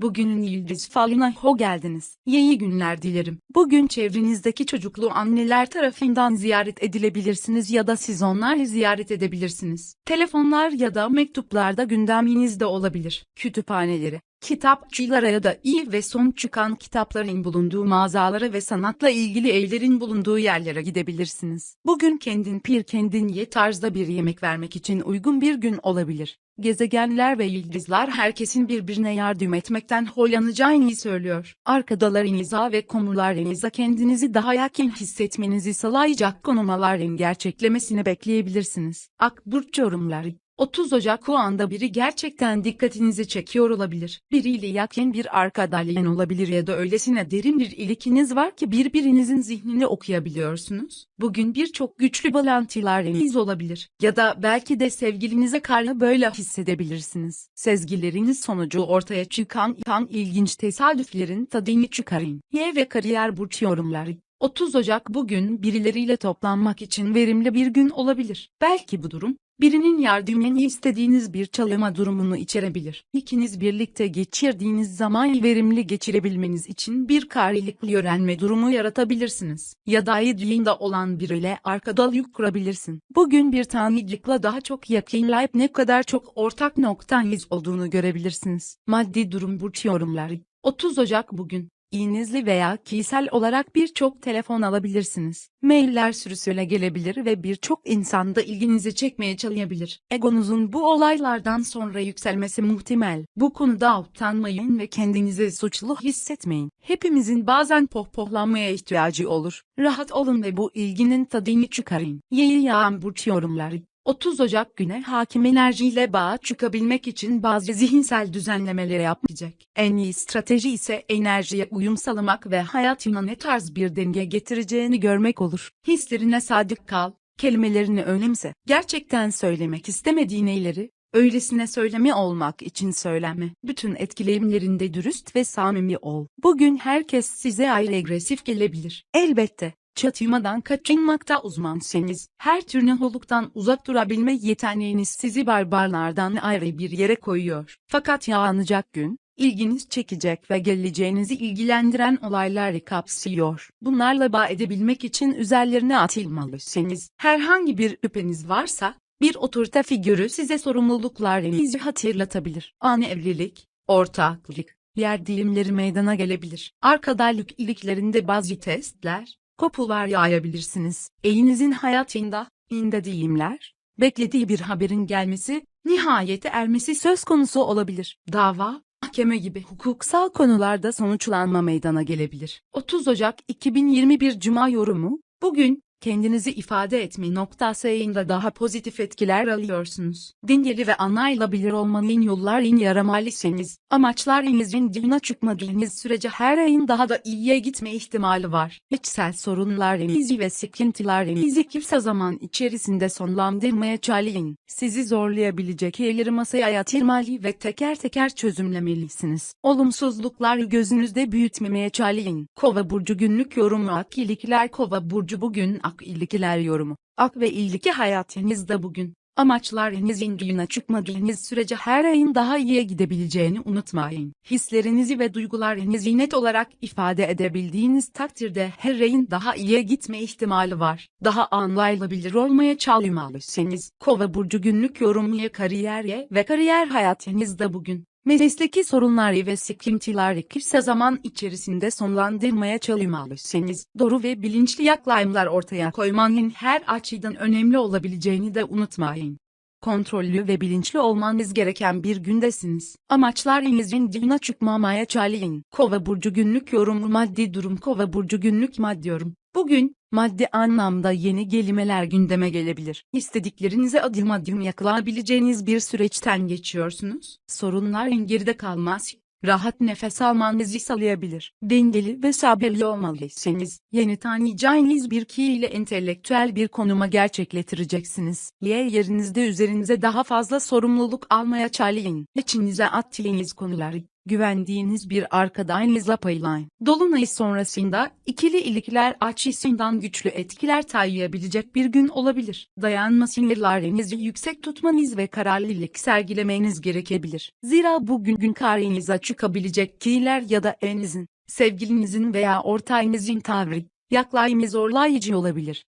Bugünün yıldız falına ho geldiniz. İyi günler dilerim. Bugün çevrenizdeki çocuklu anneler tarafından ziyaret edilebilirsiniz ya da siz onları ziyaret edebilirsiniz. Telefonlar ya da mektuplarda gündeminizde olabilir. Kütüphaneleri, kitapçılara ya da iyi ve son çıkan kitapların bulunduğu mağazalara ve sanatla ilgili evlerin bulunduğu yerlere gidebilirsiniz. Bugün kendin pir kendin ye tarzda bir yemek vermek için uygun bir gün olabilir. Gezegenler ve yıldızlar herkesin birbirine yardım etmekten hoşlanacağını söylüyor. Arkadalarınıza ve konularınıza kendinizi daha yakın hissetmenizi sağlayacak konumaların gerçeklemesini bekleyebilirsiniz. Akburç yorumları 30 Ocak o anda biri gerçekten dikkatinizi çekiyor olabilir. Biriyle yakın bir arkadaşlığın olabilir ya da öylesine derin bir ilişkiniz var ki birbirinizin zihnini okuyabiliyorsunuz. Bugün birçok güçlü bağlantılarınız olabilir. Ya da belki de sevgilinize karşı böyle hissedebilirsiniz. Sezgileriniz sonucu ortaya çıkan kan ilginç tesadüflerin tadını çıkarın. Y ve kariyer burç yorumları 30 Ocak bugün birileriyle toplanmak için verimli bir gün olabilir. Belki bu durum, birinin yardımını istediğiniz bir çalışma durumunu içerebilir. İkiniz birlikte geçirdiğiniz zaman verimli geçirebilmeniz için bir karşılıklı öğrenme durumu yaratabilirsiniz. Ya da ilginde olan biriyle arkadaşlık kurabilirsin. Bugün bir tanıdıkla daha çok yakınlayıp ne kadar çok ortak noktanız olduğunu görebilirsiniz. Maddi durum burç yorumları 30 Ocak bugün İğnizli veya kişisel olarak birçok telefon alabilirsiniz. Mailler sürüsüyle gelebilir ve birçok insanda ilginizi çekmeye çalışabilir. Egonuzun bu olaylardan sonra yükselmesi muhtemel. Bu konuda utanmayın ve kendinizi suçlu hissetmeyin. Hepimizin bazen pohpohlanmaya ihtiyacı olur. Rahat olun ve bu ilginin tadını çıkarın. Yeni yağan burç yorumları 30 Ocak güne hakim enerjiyle bağa çıkabilmek için bazı zihinsel düzenlemeleri yapmayacak. En iyi strateji ise enerjiye uyum sağlamak ve hayatına ne tarz bir denge getireceğini görmek olur. Hislerine sadık kal, kelimelerini önemse. Gerçekten söylemek istemediğin eyleri, öylesine söyleme olmak için söyleme. Bütün etkilerimlerinde dürüst ve samimi ol. Bugün herkes size ayrı agresif gelebilir. Elbette. Çatışmadan kaçınmakta uzmansınız. Her tür neholuktan uzak durabilme yeteneğiniz sizi barbarlardan ayrı bir yere koyuyor. Fakat yağanacak gün, ilginiz çekecek ve geleceğinizi ilgilendiren olayları kapsıyor. Bunlarla bağ edebilmek için üzerlerine atılmalısınız. Herhangi bir şüpheniz varsa, bir otorite figürü size sorumluluklarınızı hatırlatabilir. Ani evlilik, ortaklık, yer dilimleri meydana gelebilir. Arkadaşlık iliklerinde bazı testler, kopular yayabilirsiniz. Elinizin hayatında, inde deyimler, beklediği bir haberin gelmesi, nihayete ermesi söz konusu olabilir. Dava, mahkeme gibi hukuksal konularda sonuçlanma meydana gelebilir. 30 Ocak 2021 Cuma yorumu, bugün, kendinizi ifade etme noktasında daha pozitif etkiler alıyorsunuz. Dengeli ve anlayılabilir olmanın yollarını yaramalısınız. Amaçlarınızın dışına çıkmadığınız sürece her ayın daha da iyiye gitme ihtimali var. İçsel sorunlarınızı ve sıkıntılarınızı kısa zaman içerisinde sonlandırmaya çalışın. Sizi zorlayabilecek şeyleri masaya yatırmalı ve teker teker çözümlemelisiniz. Olumsuzlukları gözünüzde büyütmemeye çalışın. Kova burcu günlük yorumu ak iyilikler Kova burcu bugün ak ilgiler yorumu. Ak ve ilgili hayatınızda bugün. Amaçlarınızın dışına çıkmadığınız sürece her ayın daha iyiye gidebileceğini unutmayın. Hislerinizi ve duygularınızı net olarak ifade edebildiğiniz takdirde her ayın daha iyiye gitme ihtimali var. Daha anlayılabilir olmaya çalışmalısınız. Kova burcu günlük yorumuya kariyerye ve kariyer hayatınızda bugün. Mesleki sorunları ve sıkıntıları kısa zaman içerisinde sonlandırmaya çalışmalısınız. Doğru ve bilinçli yaklaşımlar ortaya koymanın her açıdan önemli olabileceğini de unutmayın. Kontrollü ve bilinçli olmanız gereken bir gündesiniz. Amaçlarınızın dışına çıkmamaya çalışın. Kova burcu günlük yorumu maddi durum Kova burcu günlük maddi yorum. Bugün, maddi anlamda yeni gelimeler gündeme gelebilir. İstediklerinize adım adım yakalayabileceğiniz bir süreçten geçiyorsunuz. Sorunların geride kalmaz. Rahat nefes almanızı sağlayabilir. Dengeli ve sabırlı olmalısınız. Yeni tanıyacağınız bir kişi ile entelektüel bir konuma gerçekleştireceksiniz. Y yerinizde üzerinize daha fazla sorumluluk almaya çalışın. İçinize attığınız konuları, güvendiğiniz bir arkadaşınızla paylaşın. Dolunay sonrasında ikili ilişkiler açısından güçlü etkiler taşıyabilecek bir gün olabilir. Dayanma sinirlerinizi yüksek tutmanız ve kararlılık sergilemeniz gerekebilir. Zira bugün gün karşınıza çıkabilecek kişiler ya da elinizin, sevgilinizin veya ortağınızın tavrı, yaklaşımı zorlayıcı olabilir.